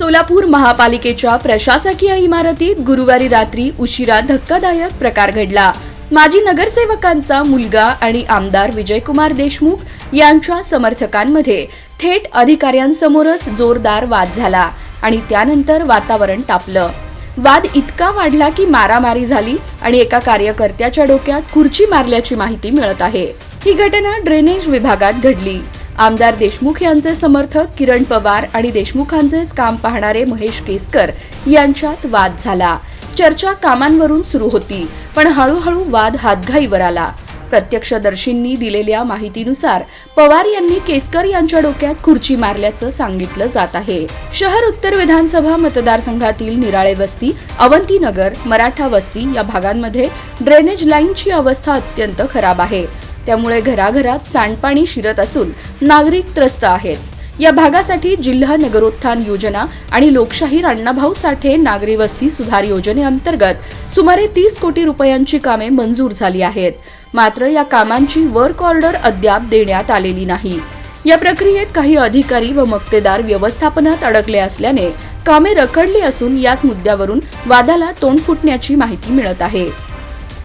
सोलापूर महापालिकेच्या प्रशासकीय इमारतीत गुरुवारी रात्री उशिरा धक्कादायक प्रकार घडला. माजी नगरसेवकांचा मुलगा आणि आमदार विजयकुमार देशमुख यांच्या समर्थकांमध्ये थेट अधिकाऱ्यांसमोरच जोरदार वाद झाला आणि त्यानंतर वातावरण तापलं. वाद इतका वाढला की मारामारी झाली आणि एका कार्यकर्त्याच्या डोक्यात खुर्ची मारल्याची माहिती मिळत आहे. ही घटना ड्रेनेज विभागात घडली. आमदार देशमुख यांचे समर्थक किरण पवार आणि देशमुखांचेच काम पाहणारे महेश केसकर यांच्यात वाद झाला. चर्चा कामांवरून सुरू होती पण हळूहळू वाद हातघाईवर आला. प्रत्यक्षदर्शींनी दिलेल्या माहितीनुसार पवार यांनी केसकर यांच्या डोक्यात खुर्ची मारल्याचं सांगितलं जात आहे. शहर उत्तर विधानसभा मतदारसंघातील निराळे वस्ती अवंतीनगर मराठा वस्ती या भागांमध्ये ड्रेनेज लाईनची अवस्था अत्यंत खराब आहे. त्यामुळे घराघरात सांडपाणी शिरत असून नागरिक त्रस्त आहेत. या भागासाठी जिल्हा नगरोत्थान योजना आणि लोकशाहीर अण्णाभाऊ साठे नागरी वस्ती सुधार योजनेअंतर्गत सुमारे तीस कोटी रुपयांची कामे मंजूर झाली आहेत. मात्र या कामांची वर्क ऑर्डर अद्याप देण्यात आलेली नाही. या प्रक्रियेत काही अधिकारी व मक्तेदार व्यवस्थापनात अडकले असल्याने कामे रखडली असून याच मुद्द्यावरून वादाला तोंड फुटण्याची माहिती मिळत आहे.